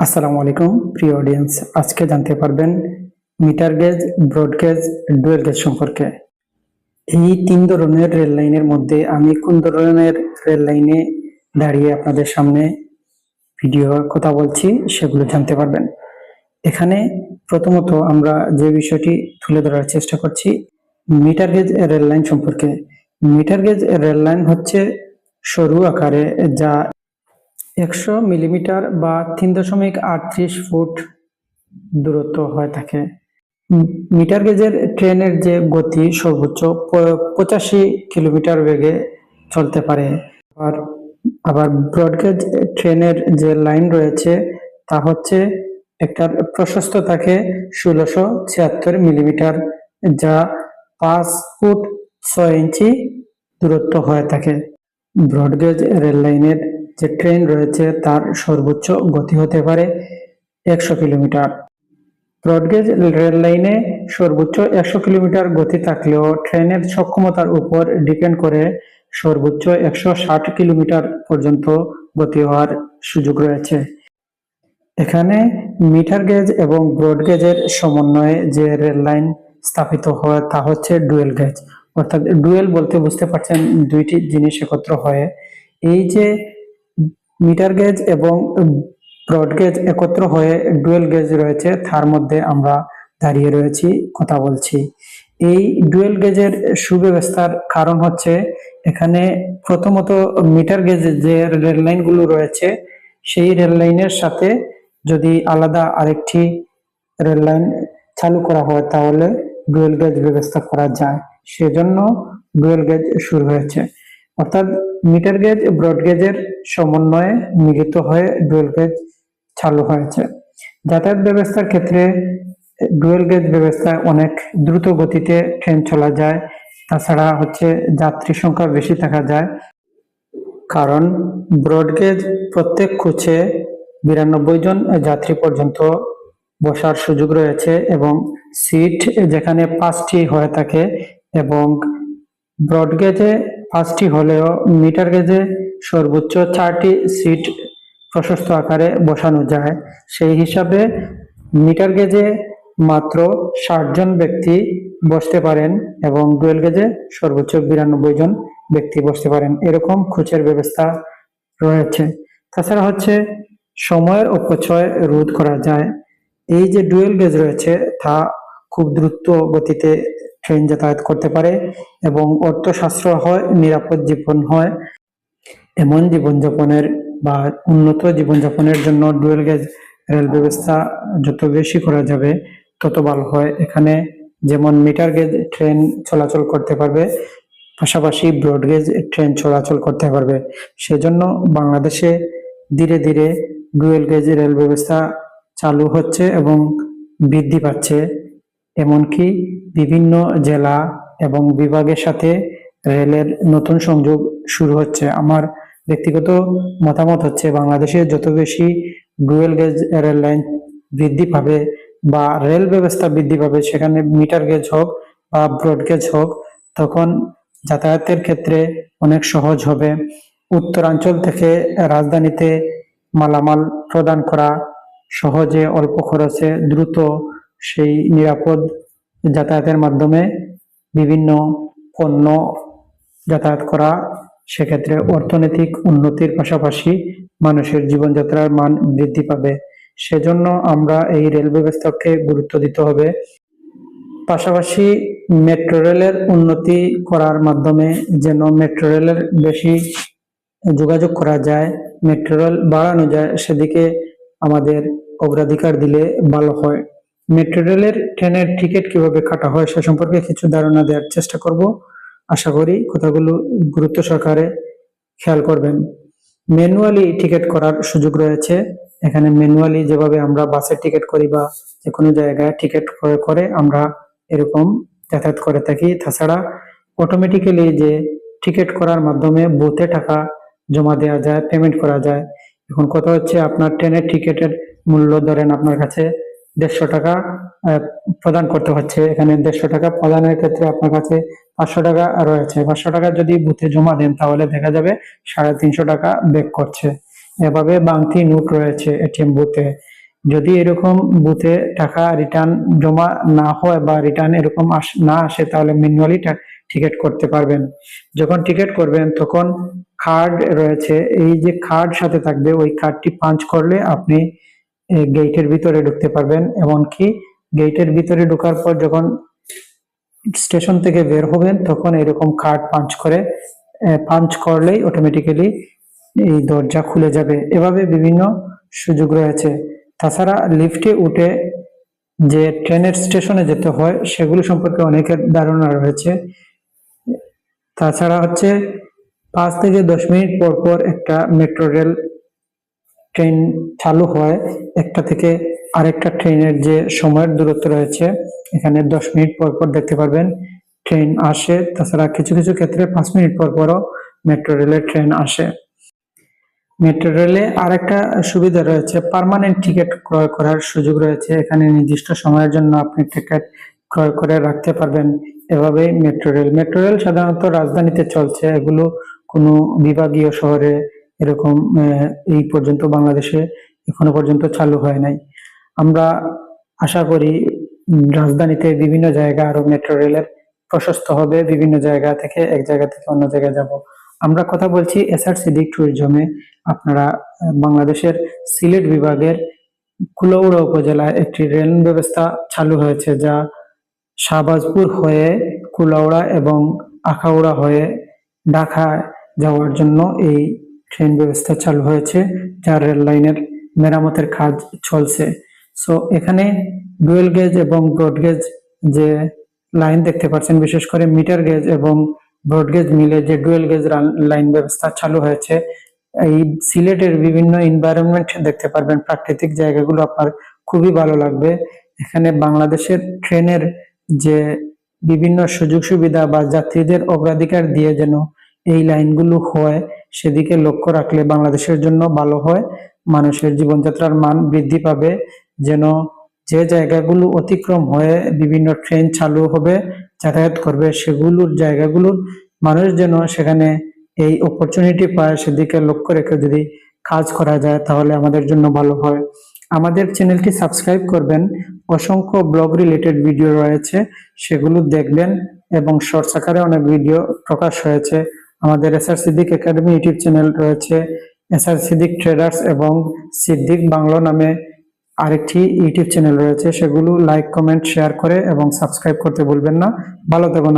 আসসালামু আলাইকুম, প্রিয় অডিয়েন্স আজকে জানতে পারবেন metre gauge, broad gauge, dual gauge সম্পর্কে। এই তিন ধরনের রেল লাইনের মধ্যে আমি কোন ধরনের রেল লাইনে দাঁড়িয়ে আপনাদের সামনে ভিডিও কথা বলছি সেগুলো জানতে পারবেন। এখানে প্রথমত আমরা যে বিষয়টি তুলে ধরার চেষ্টা করছি, মিটার গেজ রেল লাইন সম্পর্কে। মিটার গেজ রেল লাইন হচ্ছে সরু আকারে যা একশো মিলিমিটার বা তিন দশমিক আটত্রিশ ফুট দূরত্ব হয়ে থাকে। মিটার গেজের ট্রেনের যে গতি সর্বোচ্চ পঁচাশি কিলোমিটার বেগে চলতে পারে। আর আবার ব্রডগেজ ট্রেনের যে লাইন রয়েছে, তা হচ্ছে একটার প্রশস্ত থাকে ষোলোশো ছিয়াত্তর মিলিমিটার, যা পাঁচ ফুট ছয় ইঞ্চি দূরত্ব হয়ে থাকে। ব্রডগেজ রেল লাইনের যে ট্রেন রয়েছে তার সর্বোচ্চ গতি হতে পারে একশো কিলোমিটার। ব্রডগেজ রেল লাইনে সর্বোচ্চ একশো কিলোমিটার গতি থাকলেও ট্রেনের সক্ষমতার উপর ডিপেন্ড করে সর্বোচ্চ একশো ষাট কিলোমিটার পর্যন্ত গতি হওয়ার সুযোগ রয়েছে। এখানে মিটার গেজ এবং ব্রড গেজের সমন্বয়ে যে রেল লাইন স্থাপিত হয় তা হচ্ছে ডুয়েল গেজ। অর্থাৎ ডুয়েল বলতে বুঝতে পারছেন দুইটি জিনিস একত্র হয়ে। এই যে মিটার গেজ এবং ব্রড গেজ একত্র হয়ে ডুয়েল গেজ রয়েছে, তার মধ্যে আমরা দাঁড়িয়ে রয়েছি, কথা বলছি। এই ডুয়েল গেজের সুব্যবস্থার কারণ হচ্ছে, এখানে প্রথমত মিটার গেজের যে রেল লাইনগুলো রয়েছে, সেই রেল লাইনের সাথে যদি আলাদা আরেকটি রেল লাইন চালু করা হয়, তাহলে ডুয়েল গেজ ব্যবস্থা করা যায়। সেজন্য ডুয়েল গেজ শুরু হয়েছে। অর্থাৎ মিটার গেজ ব্রড গেজের সমন্বয়ে মিলিত হয়ে ডুয়েল গেজ চালু হয়েছে। যাতায়াত ব্যবস্থার ক্ষেত্রে ডুয়েল গেজ ব্যবস্থায় অনেক দ্রুত গতিতে ট্রেন চলা যায়। তাছাড়া হচ্ছে যাত্রী সংখ্যা বেশি থাকা যায়। কারণ ব্রডগেজ প্রত্যেক কোচে বিরানব্বই জন যাত্রী পর্যন্ত বসার সুযোগ রয়েছে এবং সিট যেখানে পাঁচটি হয়ে থাকে এবং ব্রডগেজে পাঁচটি হলেও মিটার গেজে সর্বোচ্চ চারটি সিট প্রশস্ত আকারে বসানো যায়। সেই হিসাবে মিটার গেজে মাত্র ষাট জন ব্যক্তি বসতে পারেন এবং ডুয়েল গেজে সর্বোচ্চ বিরানব্বই জন ব্যক্তি বসতে পারেন। এরকম খুচের ব্যবস্থা রয়েছে। তাছাড়া হচ্ছে সময়ের অপচয় রোধ করা যায়। এই যে ডুয়েল গেজ রয়েছে, তা খুব দ্রুত গতিতে ট্রেন যাতায়াত করতে পারে এবং অর্থ সাশ্রয় হয়, নিরাপদ জীবন হয়, এমন জীবনযাপনের বা উন্নত জীবনযাপনের জন্য ডুয়েল গেজ রেল ব্যবস্থা যত বেশি করা যাবে, তত ভালো হয়। এখানে যেমন মিটার গেজ ট্রেন চলাচল করতে পারবে, পাশাপাশি ব্রড গেজ ট্রেন চলাচল করতে পারবে। সেজন্য বাংলাদেশে ধীরে ধীরে ডুয়েল গেজ রেল ব্যবস্থা চালু হচ্ছে এবং বৃদ্ধি পাচ্ছে। এমনকি বিভিন্ন জেলা এবং বিভাগের সাথে রেলের নতুন সংযোগ শুরু হচ্ছে। আমার ব্যক্তিগত মতামত হচ্ছে বাংলাদেশে যত বেশি ডুয়েল গেজ রেল লাইন বৃদ্ধি পাবে বা রেল ব্যবস্থা বৃদ্ধি পাবে, সেখানে মিটার গেজ হোক বা ব্রড গেজ হোক, তখন যাতায়াতের ক্ষেত্রে অনেক সহজ হবে। উত্তরাঞ্চল থেকে রাজধানীতে মালামাল প্রদান করা সহজে অল্প খরচে দ্রুত সেই নিরাপদ যাতায়াতের মাধ্যমে বিভিন্ন পণ্য যাতায়াত করা সেক্ষেত্রে অর্থনৈতিক উন্নতির পাশাপাশি মানুষের জীবনযাত্রার মান বৃদ্ধি পাবে। সেজন্য আমরা এই রেল ব্যবস্থাকে গুরুত্ব দিতে হবে। পাশাপাশি মেট্রো রেলের উন্নতি করার মাধ্যমে যেন মেট্রো রেলের বেশি যোগাযোগ করা যায়, মেট্রো রেল বাড়ানো যায়, সেদিকে আমাদের অগ্রাধিকার দিলে ভালো হয়। মেট্রো রেলের ট্রেনের টিকিট কীভাবে কাটা হয় সে সম্পর্কে কিছু ধারণা দেওয়ার চেষ্টা করব। আশা করি কথাগুলো গুরুত্ব সহকারে খেয়াল করবেন। ম্যানুয়ালি টিকিট করার সুযোগ রয়েছে। এখানে ম্যানুয়ালি যেভাবে আমরা বাসের টিকিট করি বা যে কোনো জায়গায় টিকিট করে আমরা এরকম যাতায়াত করে থাকি। তাছাড়া অটোমেটিক্যালি যে টিকিট করার মাধ্যমে বুথে টাকা জমা দেওয়া যায় পেমেন্ট করা যায়। এখন কথা হচ্ছে আপনার ট্রেনের টিকিটের মূল্য ধরেন আপনার কাছে দেড়শো টাকা প্রদান করতে হচ্ছে। এখানে দেড়শো টাকা প্রদানের ক্ষেত্রে আপনার কাছে পাঁচশো টাকা রয়েছে। পাঁচশো টাকা যদি বুথে জমা দেন, তাহলে দেখা যাবে সাড়ে তিনশো টাকা ব্যাক করছে। এভাবে বাংতি নোট রয়েছে এটিএম বুথে। যদি এরকম বুথে টাকা রিটার্ন জমা না হয় বা রিটার্ন এরকম না আসে, তাহলে ম্যানুয়ালি টিকিট করতে পারবেন। যখন টিকিট করবেন, তখন কার্ড রয়েছে। এই যে কার্ড সাথে থাকবে, ওই কার্ডটি পাঞ্চ করলে আপনি গেটের ভিতরে ঢুকতে পারবেন, এমনকি গেটের ভিতরে ঢোকার পর যখন স্টেশন থেকে বের হবেন, তখন এরকম কার্ড পাঞ্চ করে পাঞ্চ করলেই অটোমেটিক্যালি এই দরজা খুলে যাবে। এভাবে বিভিন্ন সুযোগ রয়েছে। তাছাড়া লিফটে উঠে যে ট্রেনের স্টেশনে যেতে হয়, সেগুলো সম্পর্কে অনেকের ধারণা রয়েছে। তাছাড়া হচ্ছে পাঁচ থেকে দশ মিনিট পর পর একটা মেট্রো রেল ট্রেন চালু হয় একটা থেকে আরেকটা ট্রেনের যে সময়ের দূরত্ব রয়েছে, এখানে দশ মিনিট পর পর দেখতে পারবেন ট্রেন আসে। তাছাড়া কিছু কিছু ক্ষেত্রে পাঁচ মিনিট পর পরও মেট্রো রেলের ট্রেন আসে। মেট্রো রেলে আরেকটা সুবিধা রয়েছে পার্মানেন্ট টিকিট ক্রয় করার সুযোগ রয়েছে। এখানে নির্দিষ্ট সময়ের জন্য আপনি টিকিট ক্রয় করে রাখতে পারবেন। এভাবেই মেট্রো রেল মেট্রো রেল সাধারণত রাজধানীতে চলছে। এগুলো কোনো বিভাগীয় শহরে এরকম এই পর্যন্ত বাংলাদেশে এখনও পর্যন্ত চালু হয় নাই। আমরা আশা করি রাজধানীতে বিভিন্ন জায়গা আরও মেট্রো রেলের প্রশস্ত হবে, বিভিন্ন জায়গা থেকে এক জায়গা থেকে অন্য জায়গায় যাব। আমরা কথা বলছি এসআর সিদ্দিক ট্যুরিজমে। আপনারা বাংলাদেশের সিলেট বিভাগের কুলৌড়া উপজেলায় একটি রেল ব্যবস্থা চালু হয়েছে, যা শাহবাজপুর হয়ে কুলাউড়া এবং আখাউড়া হয়ে ঢাকা যাওয়ার জন্য এই ট্রেন ব্যবস্থা চালু হয়েছে যার রেল লাইনের মেরামতের কাজ চলছে। সো এখানে ডুয়েল গেজ এবং ব্রড গেজ যে লাইন দেখতে পাচ্ছেন, বিশেষ করে মিটার গেজ এবং ব্রড গেজ মিলে যে ডুয়েল গেজ লাইন ব্যবস্থা চালু হয়েছে, এই সিলেটের বিভিন্ন এনভায়রনমেন্ট দেখতে পারবেন, প্রাকৃতিক জায়গাগুলো আপনার খুবই ভালো লাগবে। এখানে বাংলাদেশের ট্রেনের যে বিভিন্ন সুযোগ সুবিধা বা যাত্রীদের অগ্রাধিকার দিয়ে যেন এই লাইনগুলো হয় সেদিকে লক্ষ্য রাখলে বাংলাদেশের জন্য ভালো হয়। মানুষের জীবনযাত্রার মান বৃদ্ধি পাবে। যেন যে জায়গাগুলো অতিক্রম হয়ে বিভিন্ন ট্রেন চালু হবে, যাতায়াত করবে, সেগুলোর জায়গাগুলোর মানুষ যেন সেখানে এই অপরচুনিটি পায়, সেদিকে লক্ষ্য রেখে যদি কাজ করা যায়, তাহলে আমাদের জন্য ভালো হয়। আমাদের চ্যানেলটি সাবস্ক্রাইব করবেন। অসংখ্য ব্লগ রিলেটেড ভিডিও রয়েছে। সেগুলো দেখবেন এবং শর্টস আকারে অনেক ভিডিও প্রকাশ হয়েছে। আমাদের SR Siddique academy YouTube channel রয়েছে। এস আর সিদ্দিক ট্রেডার্স এবং সিদ্দিক বাংলো নামে আরেকটি ইউটিউব চ্যানেল রয়েছে। সেগুলো লাইক কমেন্ট শেয়ার করে এবং সাবস্ক্রাইব করতে ভুলবেন না। ভালো থাকুন